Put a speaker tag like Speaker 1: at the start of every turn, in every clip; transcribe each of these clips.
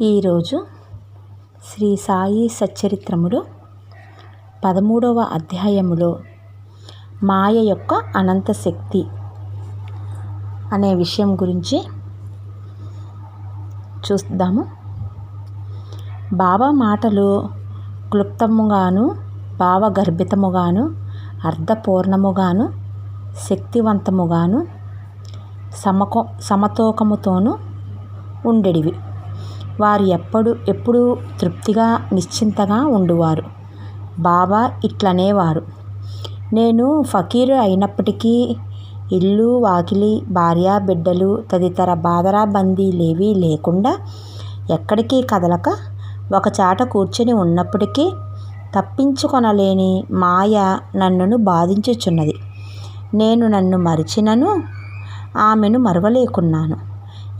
Speaker 1: ఈరోజు శ్రీ సాయి సచ్చరిత్రములో పదమూడవ అధ్యాయములో మాయ యొక్క అనంత శక్తి అనే విషయం గురించి చూద్దాము. బాబా మాటలు క్లుప్తముగాను భావగర్భితముగాను అర్థపూర్ణముగాను శక్తివంతముగాను సమకో సమతూకముతోనూ ఉండెడివి. వారు ఎప్పుడు ఎప్పుడూ తృప్తిగా నిశ్చింతగా ఉండువారు. బాబా ఇట్లనేవారు. నేను ఫకీరు అయినప్పటికీ ఇల్లు వాకిలి భార్య బిడ్డలు తదితర బాధరా బందీలేవీ లేకుండా ఎక్కడికి కదలక ఒకచాట కూర్చొని ఉన్నప్పటికీ తప్పించుకొనలేని మాయ నన్నును బాధించుచున్నది. నేను నన్ను మరిచినను ఆమెను మరవలేకున్నాను.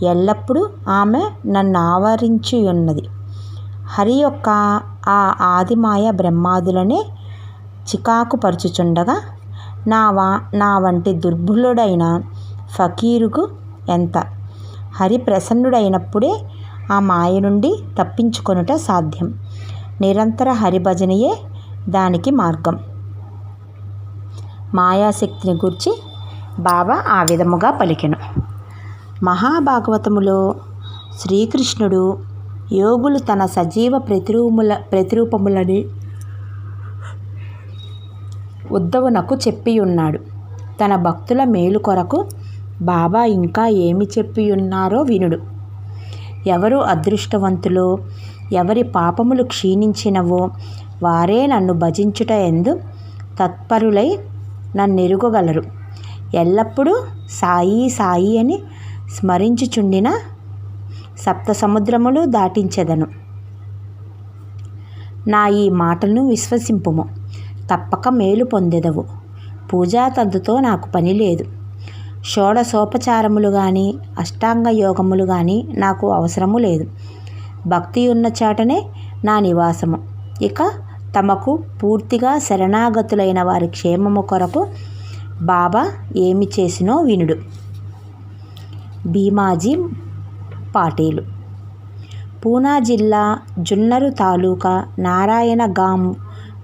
Speaker 1: ఎల్లప్పుడూ ఆమె నన్ను ఆవరించి ఉన్నది హరి యొక్క ఆ ఆదిమాయ బ్రహ్మాదులనే చికాకు పరుచుచుండగా నా వా నా వంటి దుర్బలుడైన ఫకీరుకు ఎంత? హరి ప్రసన్నుడైనప్పుడే ఆ మాయ నుండి తప్పించుకొనుట సాధ్యం. నిరంతర హరిభజనయే దానికి మార్గం. మాయాశక్తిని గూర్చి బాబా ఆ విధముగా పలికెను. మహాభాగవతములో శ్రీకృష్ణుడు యోగులు తన సజీవ ప్రతిరూముల ప్రతిరూపములని ఉద్ధవునకు చెప్పియున్నాడు. తన భక్తుల మేలు కొరకు బాబా ఇంకా ఏమి చెప్పియున్నారో వినుడు. ఎవరు అదృష్టవంతులో ఎవరి పాపములు క్షీణించినవో వారే నన్ను భజించుట ఎందు తత్పరులై నన్నెరుగగలరు. ఎల్లప్పుడూ సాయి సాయి అని స్మరించుచుండిన సప్త సముద్రములు దాటించెదను. నా ఈ మాటలను విశ్వసింపుము. తప్పక మేలు పొందెదవు. పూజాతంతుతో నాకు పని లేదు. షోడసోపచారములు కానీ అష్టాంగ యోగములు కానీ నాకు అవసరము లేదు. భక్తి ఉన్న చాటనే నా నివాసము. ఇక తమకు పూర్తిగా శరణాగతులైన వారి క్షేమము కొరకు బాబా ఏమి చేసినో వినుడు. భీమాజీ పాటీలు. పూనా జిల్లా జున్నరు తాలూకా నారాయణగాం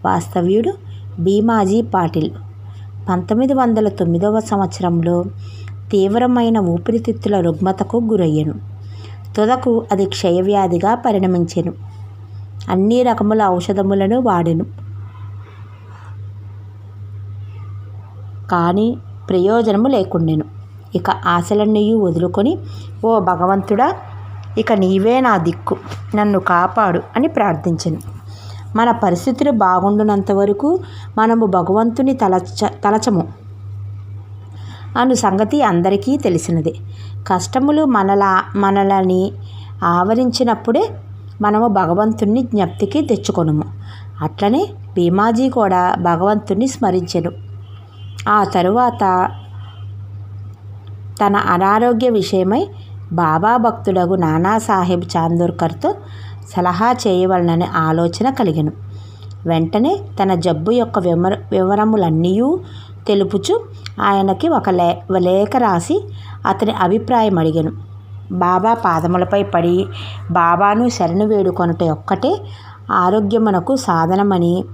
Speaker 1: వాస్తవ్యుడు భీమాజీ పాటిల్. పంతొమ్మిది వందల తొమ్మిదవ సంవత్సరంలో తీవ్రమైన ఊపిరితిత్తుల రుగ్మతకు గురయ్యను. తుదకు అది క్షయవ్యాధిగా పరిణమించెను. అన్ని రకముల ఔషధములను వాడెను. కానీ ప్రయోజనము లేకుండెను. ఇక ఆశలన్నీ వదులుకొని ఓ భగవంతుడా ఇక నీవే నా దిక్కు నన్ను కాపాడు అని ప్రార్థించను. మన పరిస్థితులు బాగుండునంత వరకు మనము భగవంతుని తలచ తలచము అను సంగతి అందరికీ తెలిసినదే. కష్టములు మనలా మనలని ఆవరించినప్పుడే మనము భగవంతుణ్ణి జ్ఞప్తికి తెచ్చుకొనుము. అట్లనే భీమాజీ కూడా భగవంతుణ్ణి స్మరించెను. ఆ తరువాత తన అనారోగ్య విషయమై బాబా భక్తుడగు నానాసాహెబ్ చాందోర్కర్తో సలహా చేయవలనని ఆలోచన కలిగను. వెంటనే తన జబ్బు యొక్క వివర వివరములన్నీ తెలుపుచు ఆయనకి ఒక లే లేఖ రాసి అతని అభిప్రాయం అడిగాను బాబా పాదములపై పడి బాబాను శరణు వేడుకొనుట ఒక్కటే ఆరోగ్యమునకు సాధనమని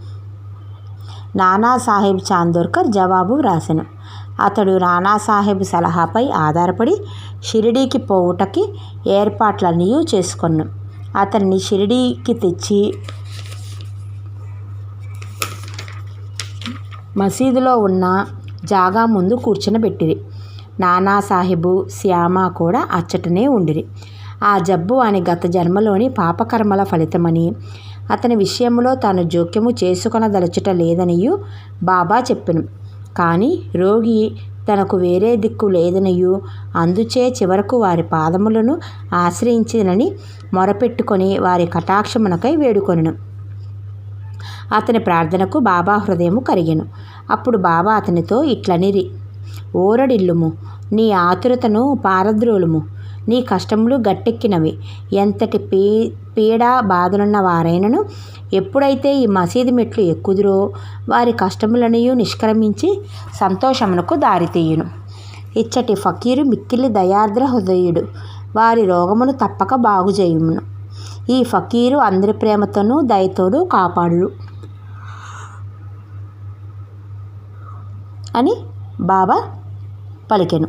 Speaker 1: నానాసాహెబ్ చాందోర్కర్ జవాబు వ్రాసెను. అతడు నానాసాహెబ్ సలహాపై ఆధారపడి షిరిడీకి పోవుటకి ఏర్పాట్లన్నీ చేసుకొను. అతన్ని షిరిడీకి తెచ్చి మసీదులో ఉన్న జాగా ముందు కూర్చునబెట్టిరి. నానాసాహెబు శ్యామ కూడా అచ్చటనే ఉండిరి. ఆ జబ్బు అని గత జన్మలోని పాపకర్మల ఫలితమని అతని విషయంలో తాను జోక్యము చేసుకొనదలచుట లేదనియు బాబా చెప్పెను. కానీ రోగి తనకు వేరే దిక్కు లేదనియు. అందుచే చివరకు వారి పాదములను ఆశ్రయించినని మొరపెట్టుకొని వారి కటాక్షమునకై వేడుకొనెను. అతని ప్రార్థనకు బాబా హృదయము కరిగెను. అప్పుడు బాబా అతనితో ఇట్లనిరి ఓరడిల్లుము నీ ఆతురతను పారద్రోలుము. నీ కష్టములు గట్టెక్కినవి. ఎంతటి పీ పీడ బాధలున్న వారైనను ఎప్పుడైతే ఈ మసీదు మెట్లు ఎక్కుదురో వారి కష్టములనియు నిష్క్రమించి సంతోషమునకు దారితీయును. ఇచ్చటి ఫకీరు మిక్కిలి దయార్ద్ర హృదయుడు. వారి రోగమును తప్పక బాగుచేయును ఈ ఫకీరు అందరి ప్రేమతోనూ దయతోనూ కాపాడు అని బాబా పలికెను.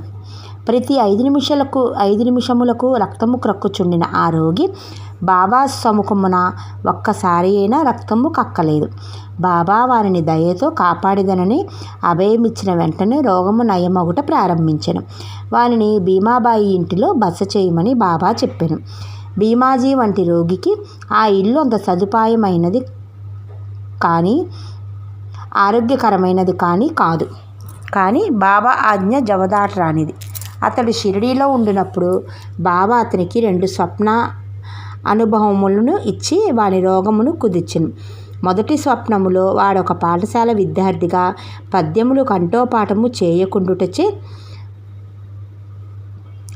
Speaker 1: ప్రతి ఐదు నిమిషాలకు ఐదు నిమిషములకు రక్తము క్రక్కుచుండిన ఆ రోగి బాబా సముఖమున ఒక్కసారి అయినా రక్తము కక్కలేదు. బాబా వారిని దయతో కాపాడిదనని అభయమిచ్చిన వెంటనే రోగము నయమగుట ప్రారంభించను. వారిని భీమాబాయి ఇంటిలో బస చేయమని బాబా చెప్పాను. భీమాజీ వంటి రోగికి ఆ ఇల్లు అంత సదుపాయమైనది కానీ ఆరోగ్యకరమైనది కానీ కాదు. కానీ బాబా ఆజ్ఞ జవదాటరానిది అతడు షిరిడీలో ఉండినప్పుడు బాబా అతనికి రెండు స్వప్న అనుభవములను ఇచ్చి వాని రోగమును కుదిర్చును. మొదటి స్వప్నములో వాడొక పాఠశాల విద్యార్థిగా పద్యములు కంఠోపాఠము చేయకుండుటచే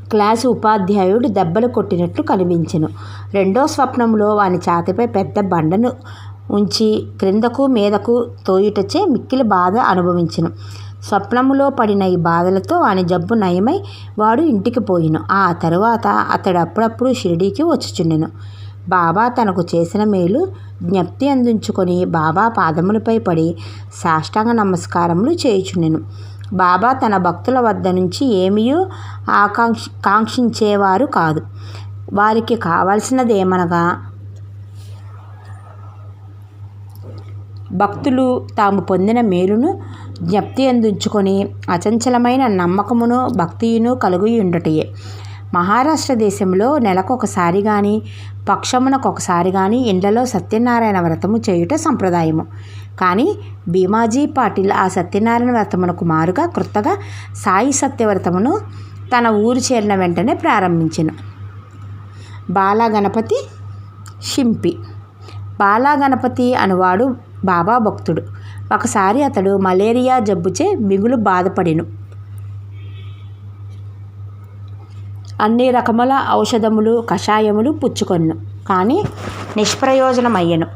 Speaker 1: క్లాసు ఉపాధ్యాయుడు దెబ్బలు కొట్టినట్లు కనిపించెను. రెండో స్వప్నంలో వాని ఛాతిపై పెద్ద బండను ఉంచి క్రిందకు మీదకు తోయుటచే మిక్కిలి బాధ అనుభవించను. స్వప్నములో పడిన ఈ బాధలతో ఆయన జబ్బు నయమై వాడు ఇంటికి పోయిను. ఆ తరువాత అతడు అప్పుడప్పుడు షిరిడీకి వచ్చుచుండెను. బాబా తనకు చేసిన మేలు జ్ఞప్తి అందించుకొని బాబా పాదములపై పడి సాష్టాంగ నమస్కారములు చేయుచుండెను. బాబా తన భక్తుల వద్ద నుంచి ఏమీ ఆకాంక్ష కాంక్షించేవారు కాదు. వారికి కావలసినదేమనగా భక్తులు తాము పొందిన మేలును జ్ఞప్తి అందించుకొని అచంచలమైన నమ్మకమును భక్తియును కలిగి ఉండటయే మహారాష్ట్ర దేశంలో నెలకొకసారి కానీ పక్షమునకొకసారి కానీ ఇండ్లలో సత్యనారాయణ వ్రతము చేయుట సంప్రదాయము. కానీ భీమాజీ పాటిల్ ఆ సత్యనారాయణ వ్రతమునకు మారుగా క్రొత్తగా సాయి సత్యవ్రతమును తన ఊరు చేరిన వెంటనే ప్రారంభించెను. బాలగణపతి షింపి బాలగణపతి అనువాడు బాబా భక్తుడు. ఒకసారి అతడు మలేరియా జబ్బుచే మిగులు బాధపడిను. అన్ని రకముల ఔషధములు కషాయములు పుచ్చుకొను కానీ నిష్ప్రయోజనమయ్యను.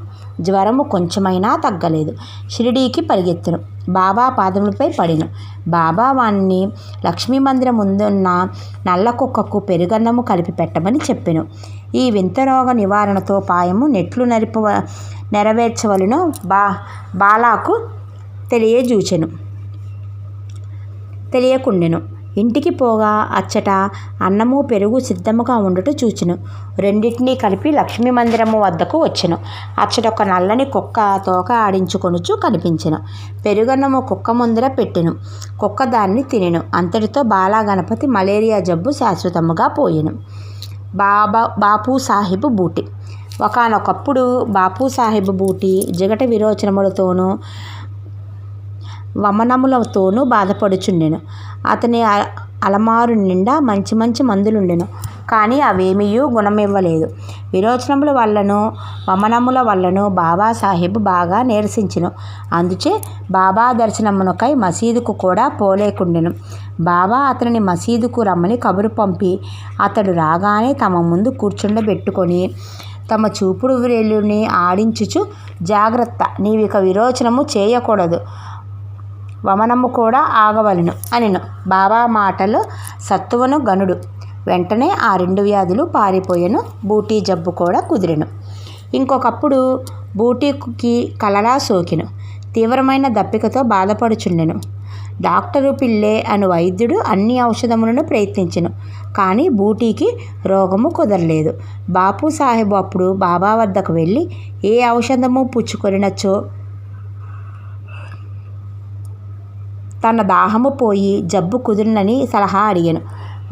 Speaker 1: జ్వరము కొంచెమైనా తగ్గలేదు. షిరిడీకి పరిగెత్తును. బాబా పాదములపై పడిను. బాబా వాణ్ణి లక్ష్మీ మందిరం ముందున్న నల్ల కుక్కకు పెరుగన్నము కలిపి పెట్టమని చెప్పెను. ఈ వింత రోగ నివారణతో పాయము నెట్లు నరిప నెరవేర్చవలను బా బాలాకు తెలియజూచెను. తెలియకుండెను. ఇంటికి పోగా అచ్చట అన్నము పెరుగు సిద్ధముగా ఉండుట చూచెను. రెండింటినీ కలిపి లక్ష్మీ మందిరము వద్దకు వచ్చెను. అచ్చట ఒక నల్లని కుక్క తోక ఆడించుకొనుచు కనిపించెను. పెరుగన్నము కుక్క ముందర పెట్టెను. కుక్క దాన్ని తినెను. అంతటితో బాలా గణపతి మలేరియా జబ్బు శాశ్వతముగా పోయెను. బాబా బాపు సాహిబు బూటి. ఒకనొకప్పుడు బాపు సాహెబ్ బూటి జిగట విరోచనములతోనూ వమనములతోనూ బాధపడుచుండెను. అతని అలమారు నిండా మంచి మంచి మందులుండెను. కానీ అవేమీయూ గుణమివ్వలేదు. విరోచనముల వల్లను వమనముల వల్లను బాబా సాహెబ్ బాగా నీరసించెను. అందుచే బాబా దర్శనమునకై మసీదుకు కూడా పోలేకుండెను. బాబా అతనిని మసీదుకు రమ్మని కబురు పంపి అతడు రాగానే తమ ముందు కూర్చుండబెట్టుకొని తమ చూపుడు వ్రేలుని ఆడించుచు జాగ్రత్త. నీవిక విరోచనము చేయకూడదు. వమనము కూడా ఆగవలెను అనిను. బాబా మాటలు సత్తువను గనుడు. వెంటనే ఆ రెండు వ్యాధులు పారిపోయెను. బూటీ జబ్బు కూడా కుదిరెను. ఇంకొకప్పుడు బూటీకి కలరా సోకెను. తీవ్రమైన దప్పికతో బాధపడుచుండెను. డాక్టరు పిల్లే అను వైద్యుడు అన్ని ఔషధములను ప్రయత్నించను. కానీ బూటీకి రోగము కుదరలేదు. బాపు సాహెబ్ అప్పుడు బాబా వద్దకు వెళ్ళి ఏ ఔషధము పుచ్చుకొనినచో? తన దాహము పోయి జబ్బు కుదిరినని సలహా అడిగాను.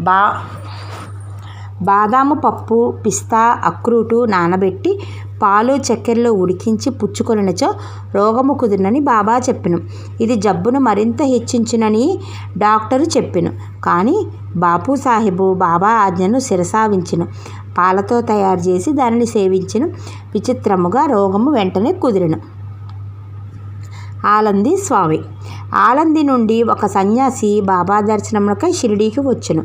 Speaker 1: బా బాదాము పప్పు పిస్తా అక్రూటు నానబెట్టి పాలు చక్కెరలో ఉడికించి పుచ్చుకొనినచో రోగము కుదిరినని బాబా చెప్పెను. ఇది జబ్బును మరింత హెచ్చించునని డాక్టరు చెప్పెను. కానీ బాపు సాహెబు బాబా ఆజ్ఞను శిరసావించెను. పాలతో తయారు చేసి దానిని సేవించెను. విచిత్రముగా రోగము వెంటనే కుదిరెను. ఆలంది స్వామి. ఆలంది నుండి ఒక సన్యాసి బాబా దర్శనమునకై షిరిడీకి వచ్చెను.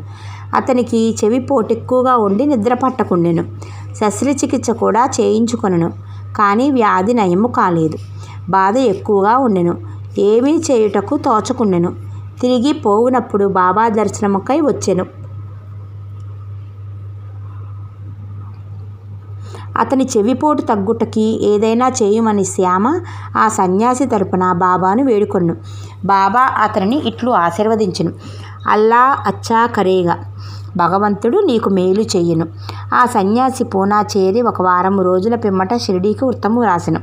Speaker 1: అతనికి చెవి పోటెక్కువగా ఉండి నిద్ర పట్టకుండెను. శస్త్రచికిత్స కూడా చేయించుకొనను. కానీ వ్యాధి నయము కాలేదు. బాధ ఎక్కువగా ఉండెను. ఏమీ చేయుటకు తోచకుండెను. తిరిగి పోవునప్పుడు బాబా దర్శనముకై వచ్చెను. అతని చెవిపోటు తగ్గుటకి ఏదైనా చేయమని శ్యామ ఆ సన్యాసి తరపున బాబాను వేడుకొను. బాబా అతనిని ఇట్లు ఆశీర్వదించును. అల్లా అచ్చా కరేగా భగవంతుడు నీకు మేలు చెయ్యను ఆ సన్యాసి పూనా చేరి ఒక వారం రోజుల పిమ్మట షిరిడీకి ఉత్తము రాసెను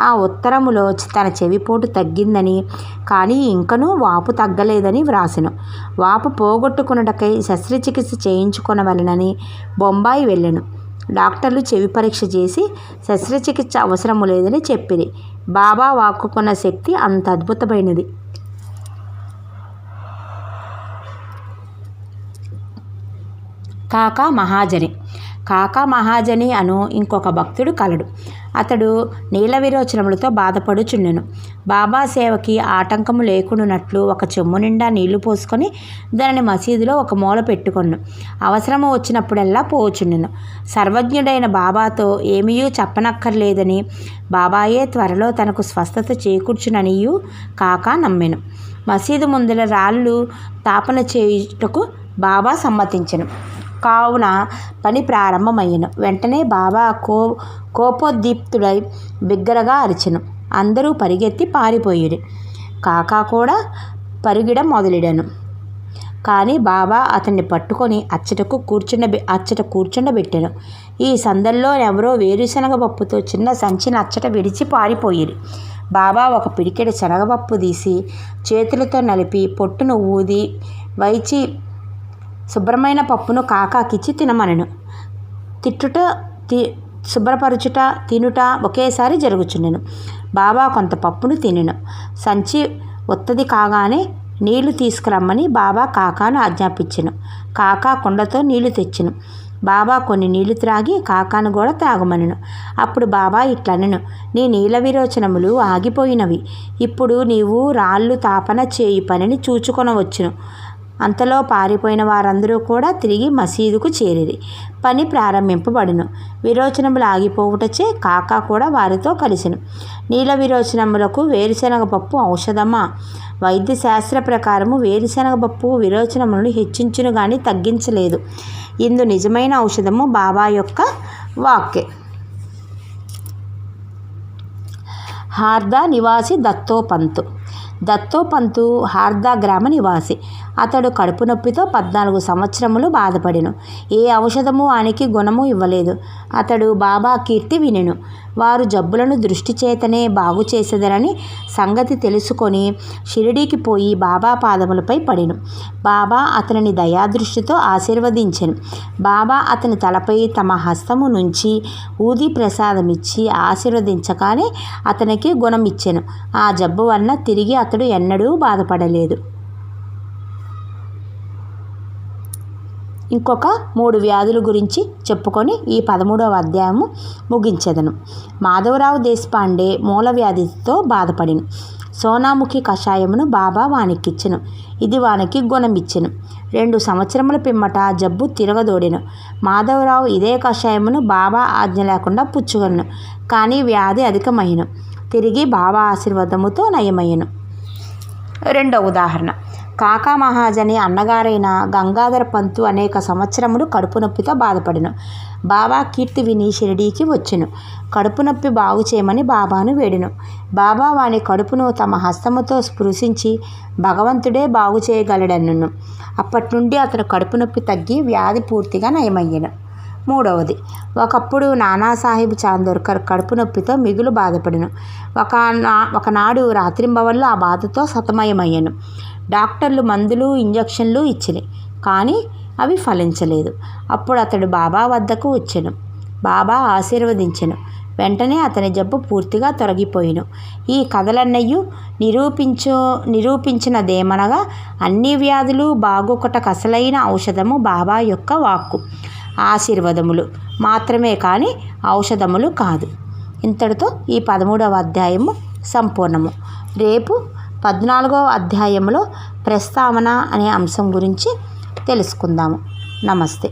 Speaker 1: ఆ ఉత్తరములో తన చెవిపోటు తగ్గిందని కానీ ఇంకనూ వాపు తగ్గలేదని వ్రాసెను. వాపు పోగొట్టుకున్నటకై శస్త్రచికిత్స చేయించుకొనవలెనని బొంబాయి వెళ్ళెను. డాక్టర్లు చెవి పరీక్ష చేసి శస్త్రచికిత్స అవసరము లేదని చెప్పిరి. బాబా వాక్కుకున్న శక్తి అంత అద్భుతమైనది. కాకా మహాజని. కాకా మహాజని అను ఇంకొక భక్తుడు కలడు. అతడు నీల విరోచనములతో బాధపడుచుండెను. బాబా సేవకి ఆటంకము లేకుండానట్లు ఒక చెమ్ము నిండా నీళ్ళు పోసుకొని దానిని మసీదులో ఒక మూల పెట్టుకొను అవసరము వచ్చినప్పుడల్లా పోచుండెను. సర్వజ్ఞుడైన బాబాతో ఏమీయూ చెప్పనక్కర్లేదని బాబాయే త్వరలో తనకు స్వస్థత చేకూర్చుననియు కాక నమ్మెను. మసీదు ముందల రాళ్ళు తాపన చేయుటకు బాబా సమ్మతించను. కావున పని ప్రారంభమయ్యను. వెంటనే బాబా కో కోపోద్దీప్తుడై బిగ్గరగా అరిచెను. అందరూ పరిగెత్తి పారిపోయిరి. కాకా కూడా పరుగిడ మొదలెడాను. కానీ బాబా అతన్ని పట్టుకొని అచ్చటకు కూర్చుండ అచ్చట కూర్చుండబెట్టాను. ఈ సందల్లో ఎవరో వేరుశనగ పప్పుతో చిన్న సంచిని అచ్చట విడిచి పారిపోయిరు. బాబా ఒక పిడికెడు శనగపప్పు తీసి చేతులతో నలిపి పొట్టును ఊది వైచి శుభ్రమైన పప్పును కాకాకిచ్చి తినమనను. తిట్టుట తి శుభ్రపరచుట తినుట ఒకేసారి జరుగుచుండెను. బాబా కొంత పప్పును తినెను. సంచి ఒత్తది కాగానే నీళ్ళు తీసుకురమ్మని బాబా కాకాను ఆజ్ఞాపించెను. కాకా కుండతో నీళ్ళు తెచ్చెను. బాబా కొన్ని నీళ్ళు త్రాగి కాకాను కూడా తాగమనను అప్పుడు బాబా ఇట్లనను నీ నీల విరోచనములు ఆగిపోయినవి. ఇప్పుడు నీవు రాళ్ళు తాపన చేయి పనిని చూచుకొనవచ్చును. అంతలో పారిపోయిన వారందరూ కూడా తిరిగి మసీదుకు చేరిరి. పని ప్రారంభింపబడును. విరోచనములు ఆగిపోవుటచే కాకా కూడా వారితో కలిసెను. నీల విరోచనములకు వేరుశనగ పప్పు ఔషధమా? వైద్య శాస్త్ర ప్రకారము వేరుశనగ పప్పు విరోచనములను హెచ్చించును కానీ తగ్గించలేదు. ఇందు నిజమైన ఔషధము బాబా యొక్క వాక్కే. హార్దా నివాసి దత్తోపంతు. దత్తోపంతు హార్దా గ్రామ నివాసి. అతడు కడుపు నొప్పితో పద్నాలుగు సంవత్సరములు బాధపడెను. ఏ ఔషధము వానికి గుణము ఇవ్వలేదు. అతడు బాబా కీర్తి వినెను. వారు జబ్బులను దృష్టి చేతనే బాగు చేసేదరని సంగతి తెలుసుకొని షిరిడీకి పోయి బాబా పాదములపై పడెను. బాబా అతనిని దయాదృష్టితో ఆశీర్వదించెను. బాబా అతని తలపై తమ హస్తము నుంచి ఊది ప్రసాదమిచ్చి ఆశీర్వదించగానే అతనికి గుణమిచ్చెను. ఆ జబ్బు వలన తిరిగి అతడు ఎన్నడూ బాధపడలేదు. ఇంకొక మూడు వ్యాధుల గురించి చెప్పుకొని ఈ పదమూడవ అధ్యాయము ముగించెదను. మాధవరావు దేశపాండే మూల వ్యాధితో బాధపడిను. సోనాముఖి కషాయమును బాబా వానికిచ్చెను. ఇది వానికి గుణమిచ్చెను. రెండు సంవత్సరముల పిమ్మట జబ్బు తిరగదోడెను. మాధవరావు ఇదే కషాయమును బాబా ఆజ్ఞ లేకుండా పుచ్చుకొను కానీ వ్యాధి అధికమయ్యను. తిరిగి బాబా ఆశీర్వాదముతో నయమయ్యను. రెండో ఉదాహరణ. కాకా మహాజని అన్నగారైన గంగాధర పంతు అనేక సంవత్సరములు కడుపు నొప్పితో బాధపడెను. బాబా కీర్తి విని షిరిడీకి వచ్చెను. కడుపు నొప్పి బాగు చేయమని బాబాను వేడెను. బాబా వాని కడుపును తమ హస్తముతో స్పృశించి భగవంతుడే బాగు చేయగలడన్ను. అప్పటి నుండి అతను కడుపు నొప్పి తగ్గి వ్యాధి పూర్తిగా నయమయ్యాను. మూడవది ఒకప్పుడు నానాసాహెబ్ చాందోర్కర్ కడుపు నొప్పితో మిగులు బాధపడెను. ఒక నా ఒకనాడు రాత్రింబవల్లో ఆ బాధతో సతమయమయ్యాను. డాక్టర్లు మందులు ఇంజక్షన్లు ఇచ్చినాయి. కానీ అవి ఫలించలేదు. అప్పుడు అతడు బాబా వద్దకు వచ్చాను. బాబా ఆశీర్వదించెను. వెంటనే అతని జబ్బు పూర్తిగా తొలగిపోయిను. ఈ కథలన్నయ్యు నిరూపించు నిరూపించినదేమనగా అన్ని వ్యాధులు బాగొకటకు అసలైన ఔషధము బాబా యొక్క వాక్కు. ఆశీర్వదములు మాత్రమే కానీ ఔషధములు కాదు. ఇంతటితో ఈ పదమూడవ అధ్యాయము సంపూర్ణము. రేపు పద్నాలుగవ అధ్యాయంలో ప్రస్తావన అనే అంశం గురించి తెలుసుకుందాము. నమస్తే.